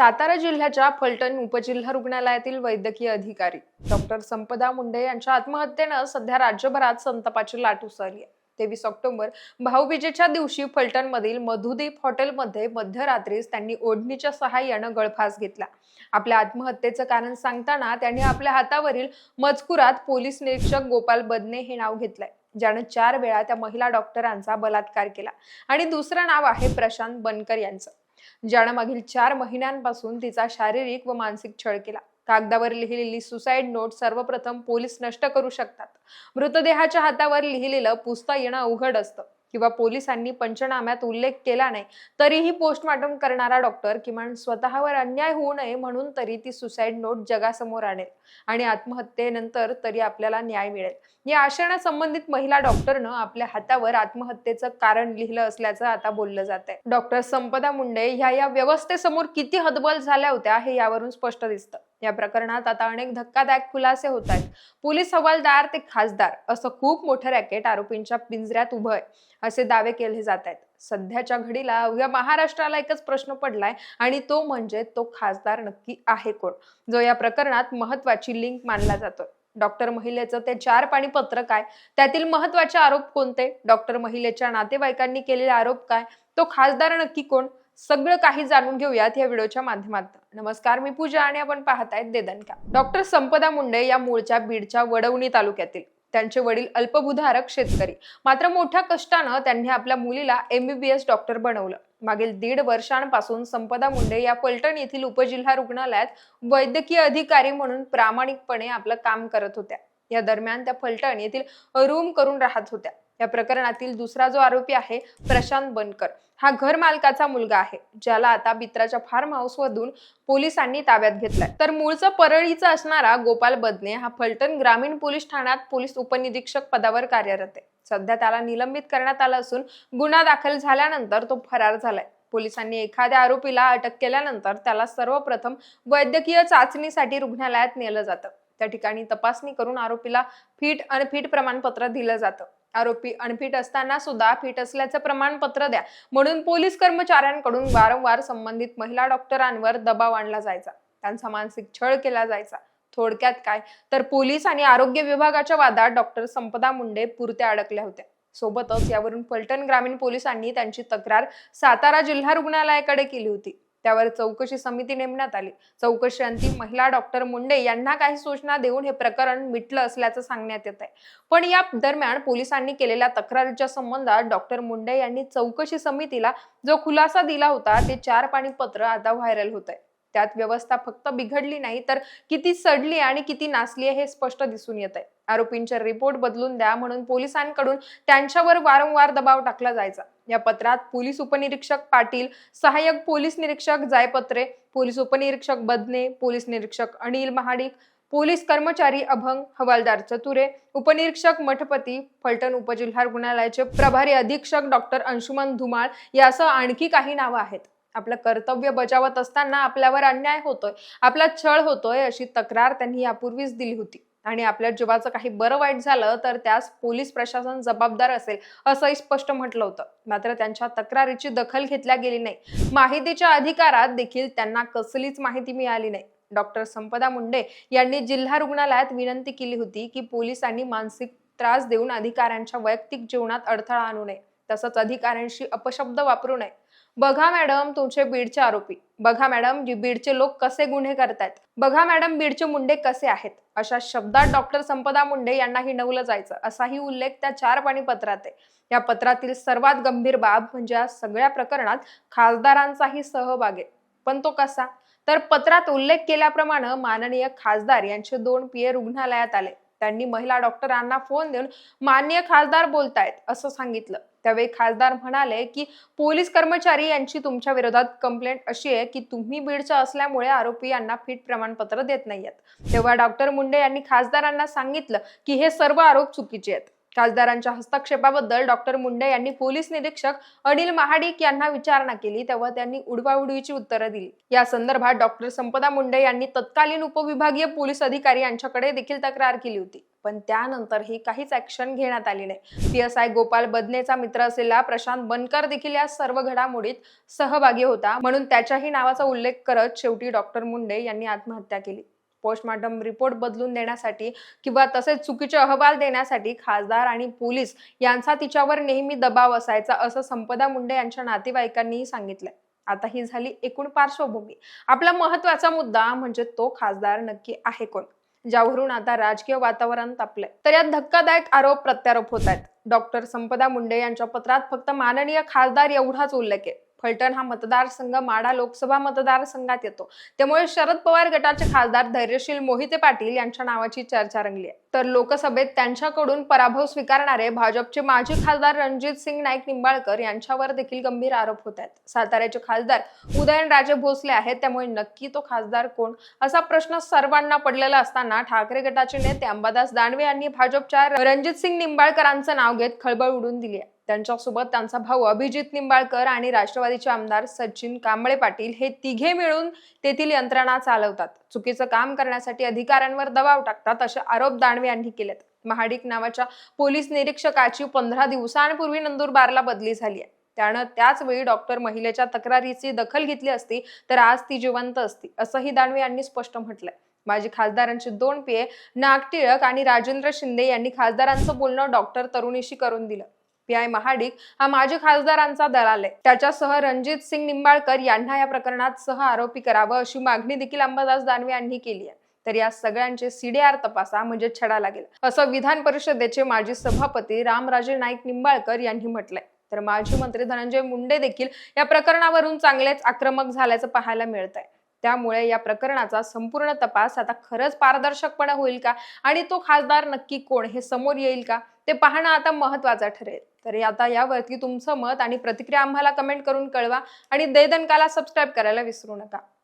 सातारा जिल्ह्याच्या फलटण उपजिल्हा रुग्णालयातील वैद्यकीय अधिकारी डॉक्टर संपदा मुंडे यांच्या आत्महत्येनं सध्या राज्यभरात संतापाची लाट उसळली आहे. तेवीस ऑक्टोबर भाऊबीजेच्या दिवशी फलटणमधील मधुदीप हॉटेलमध्ये मध्यरात्रीच त्यांनी ओढणीच्या सहाय्यानं गळफास घेतला. आपल्या आत्महत्येचं कारण सांगताना त्यांनी आपल्या हातावरील मजकुरात पोलीस निरीक्षक गोपाल बदने हे नाव घेतलंय ज्यानं चार वेळा त्या महिला डॉक्टरांचा बलात्कार केला. आणि दुसरं नाव आहे प्रशांत बनकर यांचं. ज्यानं मागील चार महिन्यांपासून तिचा शारीरिक व मानसिक छळ केला. कागदावर लिहिलेली सुसाईड नोट सर्वप्रथम पोलीस नष्ट करू शकतात. मृतदेहाच्या हातावर लिहिलेलं पुसता येणं अवघड असतं. किंवा पोलिसांनी पंचनाम्यात उल्लेख केला नाही तरीही पोस्टमॉर्टम करणारा डॉक्टर किमान स्वतःवर अन्याय होऊ नये म्हणून तरी ती सुसाईड नोट जगासमोर आणेल आणि आत्महत्येनंतर तरी आपल्याला न्याय मिळेल. या आशयानं संबंधित महिला डॉक्टरनं आपल्या हातावर आत्महत्येचं कारण लिहिलं असल्याचं आता बोललं जात आहे डॉक्टर संपदा मुंडे ह्या या व्यवस्थेसमोर किती हतबल झाल्या होत्या हे यावरून स्पष्ट दिसतं. या प्रकरणात आता अनेक धक्कादायक खुलासे होत आहेत. पोलीस हवालदार ते खासदार असं खूप मोठं रॅकेट आरोपींच्या पिंजऱ्यात उभं आहे. असे दावे केले जात आहेत. सध्याच्या घडीला अवघ्या महाराष्ट्राला एकच प्रश्न पडलाय आणि तो म्हणजे तो खासदार नक्की आहे कोण? जो या प्रकरणात महत्वाची लिंक मानला जातोय. डॉक्टर महिलेचं ते चार पाणी पत्र काय? त्यातील महत्त्वाचे आरोप कोणते? डॉक्टर महिलेच्या नातेवाईकांनी केलेले आरोप काय? तो खासदार नक्की कोण? सगळं काही जाणून घेऊयात या व्हिडिओच्या माध्यमातून. नमस्कार मी पूजा आणि आपण पाहत आहेत देदनका डॉक्टर संपदा मुंडे या मूळच्या बीडच्या वडवणी तालुक्यातील त्यांचे वडील अल्पभूधारक शेतकरी. मात्र मोठ्या कष्टानं त्यांनी आपल्या मुलीला एमबीबीएस डॉक्टर बनवलं. मागील दीड वर्षांपासून संपदा मुंडे या पलटण येथील उपजिल्हा रुग्णालयात वैद्यकीय अधिकारी म्हणून प्रामाणिकपणे आपलं काम करत होत्या. या दरम्यान त्या फलटण येथील रूम करून राहत होत्या. या प्रकरणातील दुसरा जो आरोपी आहे प्रशांत बनकर. हा घर मालकाचा मुलगा आहे ज्याला आता बित्राच्या फार्म हाऊस मधून पोलिसांनी ताब्यात घेतलाय. तर मूळचं परळीचा असणारा गोपाल बदने हा फलटण ग्रामीण पोलीस ठाण्यात पोलीस उपनिरीक्षक पदावर कार्यरत आहे. सध्या त्याला निलंबित करण्यात आलं असून गुन्हा दाखल झाल्यानंतर तो फरार झालाय. पोलिसांनी एखाद्या आरोपीला अटक केल्यानंतर त्याला सर्वप्रथम वैद्यकीय चाचणीसाठी रुग्णालयात नेलं जातं. त्या ठिकाणी तपासणी करून आरोपीला फिट अनफिट प्रमाणपत्र दिलं जातं. आरोपी अनफिट असताना सुद्धा फिट असल्याचं प्रमाणपत्र द्या. म्हणून पोलीस कर्मचाऱ्यांकडून वारंवार संबंधित महिला डॉक्टरांवर दबाव आणला जायचा. त्यांचा मानसिक छळ केला जायचा. थोडक्यात काय? तर पोलीस आणि आरोग्य विभागाच्या वादात डॉक्टर संपदा मुंडे पुरत्या अडकल्या होत्या. सोबतच यावरून फलटण ग्रामीण पोलिसांनी त्यांची तक्रार सातारा जिल्हा रुग्णालयाकडे केली होती. त्यावर चौकशी समिती नेमण्यात आली. चौकशीअंती महिला डॉक्टर मुंडे यांना काही सूचना देऊन हे प्रकरण मिटलं असल्याचं सांगण्यात येत आहे पण या दरम्यान पोलिसांनी केलेल्या तक्रारीच्या संबंधात डॉक्टर मुंडे यांनी चौकशी समितीला जो खुलासा दिला होता ते चार पाणी पत्र आता व्हायरल होत आहे त्यात व्यवस्था फक्त बिघडली नाही तर किती सडली आणि किती नासली आहे हे स्पष्ट दिसून येत आहे आरोपींचे रिपोर्ट बदलून द्या म्हणून पोलिसांकडून त्यांच्यावर वारंवार दबाव टाकला जायचा. या पत्रात पोलीस उपनिरीक्षक पाटील सहाय्यक पोलीस निरीक्षक जायपत्रे पोलीस उपनिरीक्षक बदने पोलीस निरीक्षक अनिल महाडिक पोलीस कर्मचारी अभंग हवालदार चतुरे उपनिरीक्षक मठपती फलटण उपजिल्हा रुग्णालयाचे प्रभारी अधीक्षक डॉक्टर अंशुमन धुमाळ यासह आणखी काही नावं आहेत. आपलं कर्तव्य बजावत असताना आपल्यावर अन्याय होतोय आपला छळ होतोय अशी तक्रार त्यांनी यापूर्वीच दिली होती. आणि आपल्या जीवाचं काही बरं वाईट झालं तर त्यास पोलीस प्रशासन जबाबदार असेल असंही स्पष्ट म्हटलं होतं. मात्र त्यांच्या तक्रारीची दखल घेतल्या गेली नाही. माहितीच्या अधिकारात देखील त्यांना कसलीच माहिती मिळाली नाही. डॉक्टर संपदा मुंडे यांनी जिल्हा रुग्णालयात विनंती केली होती की पोलिसांनी मानसिक त्रास देऊन अधिकाऱ्यांच्या वैयक्तिक जीवनात अडथळा आणू नये. तसंच अधिकाऱ्यांशी अपशब्द वापरू नये. बघा मॅडम तुमचे बीडचे आरोपी. बघा मॅडम जी बीडचे लोक कसे गुन्हे करतायत. बघा मॅडम बीडचे मुंडे कसे आहेत. अशा शब्दात डॉक्टर संपदा मुंडे यांना हिणवलं जायचं असाही उल्लेख त्या चार पाणी पत्रात आहे. या पत्रातील सर्वात गंभीर बाब म्हणजे या सगळ्या प्रकरणात खासदारांचाही सहभाग आहे. पण तो कसा? तर पत्रात उल्लेख केल्याप्रमाणे माननीय खासदार यांचे दोन पीए रुग्णालयात आले. त्यांनी महिला डॉक्टरांना फोन देऊन मान्य खासदार बोलतायत असं सांगितलं. त्यावेळी खासदार म्हणाले की पोलीस कर्मचारी यांची तुमच्या विरोधात कंप्लेंट अशी आहे की तुम्ही बीडच्या असल्यामुळे आरोपी यांना फिट प्रमाणपत्र देत नाहीयेत. तेव्हा डॉक्टर मुंडे यांनी खासदारांना सांगितलं की हे सर्व आरोप चुकीचे आहेत. खासदारांच्या हस्तक्षेपाबद्दल डॉक्टर मुंडे यांनी पोलीस निरीक्षक अनिल महाडिक यांना विचारणा केली तेव्हा त्यांनी उडवाउडवीची उत्तरं दिली. या संदर्भात डॉक्टर संपदा मुंडे यांनी तत्कालीन उपविभागीय पोलीस अधिकारी यांच्याकडे देखील तक्रार केली होती. पण त्यानंतरही काहीच ऍक्शन घेण्यात आली नाही. पी एस आय गोपाल बदनेचा मित्र असलेला प्रशांत बनकर देखील या सर्व घडामोडीत सहभागी होता म्हणून त्याच्याही नावाचा उल्लेख करत शेवटी डॉक्टर मुंडे यांनी आत्महत्या केली. पोस्टमॉर्टम रिपोर्ट बदलून देण्यासाठी किंवा तसेच चुकीचे अहवाल देण्यासाठी खासदार आणि पोलीस यांचा तिच्यावर नेहमी दबाव असायचा असं संपदा मुंडे यांच्या नातेवाईकांनीही सांगितलंय. आता ही झाली एकूण पार्श्वभूमी. आपला महत्त्वाचा मुद्दा म्हणजे तो खासदार नक्की आहे कोण? ज्यावरून आता राजकीय वातावरण तापलंय. तर यात धक्कादायक आरोप प्रत्यारोप होत आहेत डॉक्टर संपदा मुंडे यांच्या पत्रात फक्त माननीय खासदार एवढाच उल्लेख आहे. फलटण हा मतदारसंघ माडा लोकसभा मतदारसंघात येतो. त्यामुळे शरद पवार गटाचे खासदार धैर्यशील मोहिते पाटील यांच्या नावाची चर्चा रंगली आहे. तर लोकसभेत त्यांच्याकडून पराभव स्वीकारणारे भाजपचे माजी खासदार रणजित सिंग नाईक निंबाळकर यांच्यावर देखील गंभीर आरोप होत आहेत. साताऱ्याचे खासदार उदयनराजे भोसले आहेत त्यामुळे नक्की तो खासदार कोण? असा प्रश्न सर्वांना पडलेला असताना ठाकरे गटाचे नेते अंबादास दानवे यांनी भाजपच्या रणजित सिंग निंबाळकरांचं नाव घेत खळबळ उडून दिली आहे. त्यांच्यासोबत त्यांचा भाऊ अभिजित निंबाळकर आणि राष्ट्रवादीचे आमदार सचिन कांबळे पाटील हे तिघे मिळून तेथील यंत्रणा चालवतात. चुकीचं काम करण्यासाठी अधिकाऱ्यांवर दबाव टाकतात असे आरोप दानवे यांनी केलेत. महाडिक नावाच्या पोलीस निरीक्षकाची पंधरा दिवसांपूर्वी नंदुरबारला बदली झाली आहे. त्यानं त्याच वेळी डॉक्टर महिलेच्या तक्रारीची दखल घेतली असती तर आज ती जिवंत असती असंही दानवे यांनी स्पष्ट म्हटलंय. माजी खासदारांची दोन पिये नागटिळक आणि राजेंद्र शिंदे यांनी खासदारांचं बोलणं डॉक्टर तरुणीशी करून दिलं. पी आय महाडिक हा माजी खासदारांचा दलाल आहे. त्याच्यासह रणजित सिंग निंबाळकर यांना या प्रकरणात सह आरोपी करावं अशी मागणी देखील अंबादास दानवे यांनी केली आहे. तर या सगळ्यांचे सीडीआर तपासा म्हणजे छडा लागेल. असं विधान परिषदेचे माजी सभापती रामराजे नाईक निंबाळकर यांनी म्हटलंय. तर माजी मंत्री धनंजय मुंडे देखील या प्रकरणावरून चांगलेच आक्रमक झाल्याचं पाहायला मिळत आहे त्यामुळे या प्रकरणाचा संपूर्ण तपास आता खरंच पारदर्शकपणे होईल का? आणि तो खासदार नक्की कोण? हे समोर येईल का? ते पाहणं आता महत्वाचं ठरेल. तर आता यावरती तुमचं मत आणि प्रतिक्रिया आम्हाला कमेंट करून कळवा आणि दैदनकाला सबस्क्राईब करायला विसरू नका.